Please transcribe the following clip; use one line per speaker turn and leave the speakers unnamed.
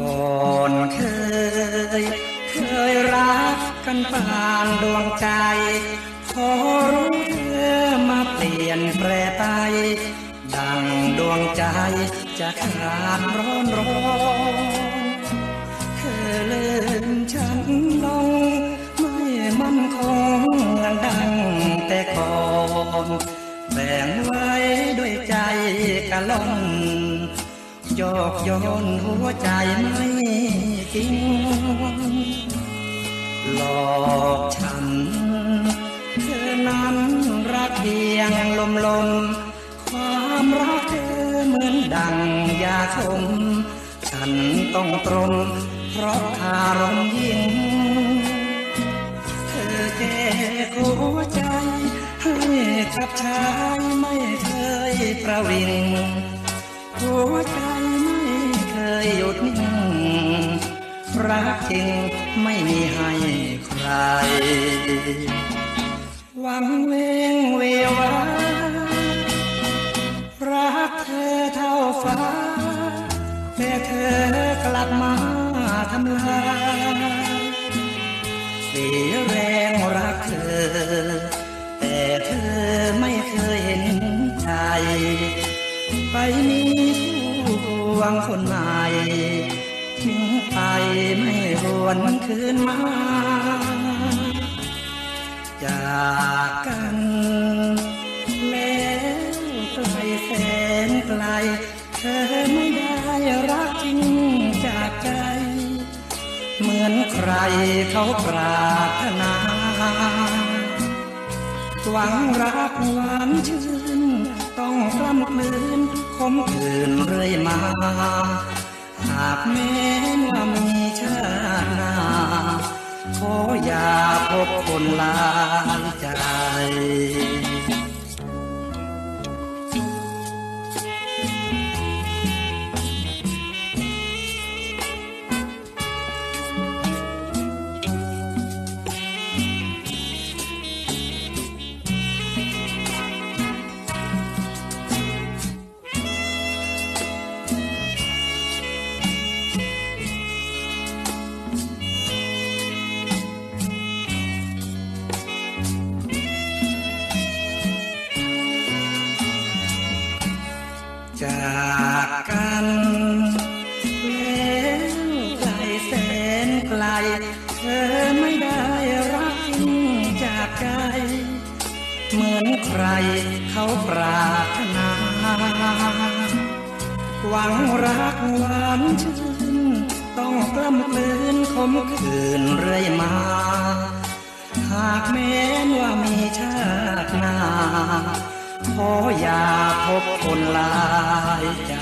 ก่อนเคย เคยรักกันปานดวงใจ พอรู้เธอมาเปลี่ยนแปรไป ดังดวงใจจะขาดร้อนร้อนเธอเลืมฉันลงไม่มั่นคงดังแต่ก่อน แบ่งไว้ด้วยใจกะล่อน โยกโยนหัวใจไม่จริง หลอกฉันเธอนั้นรักเพียงลมลมความรักเธอเหมือนดังยาคมฉันต้องตรมเพราะคารมยิ่งเธอแก้หัวใจให้กับชายไม่เคยประวิงหัวใจ รักจริงไม่มีให้ใคร หวังเวงเววารักเธอเท่าฟ้า แต่เธอกลับมาทำลายเสียแรงรักเธอ แต่เธอไม่เคยเห็นใจ ไปมีผู้หวังคนใหม่ ไปไม่หวนคืนมาจากกันแล้วไกลแสนไกล เธอไม่ได้รักจริงจากใจ เหมือนใครเขาปรารถนา หวังรักหวานชื่น ต้องกล้ำกลืนคมคืนเรื่อยมา หากแม้นว่ามีชาติหน้าขออย่าพบคนหลายใจ จากกันแล้วไกลแสนไกล เธอไม่ได้รักจริงจากใจ เหมือนใครเขาปรารถนา หวังรักหวานชื่น ต้องกล้ำกลืนคมคืนเรื่อยมา หากแม้นว่ามีชาติหน้า ขออย่าพบคนลายใจ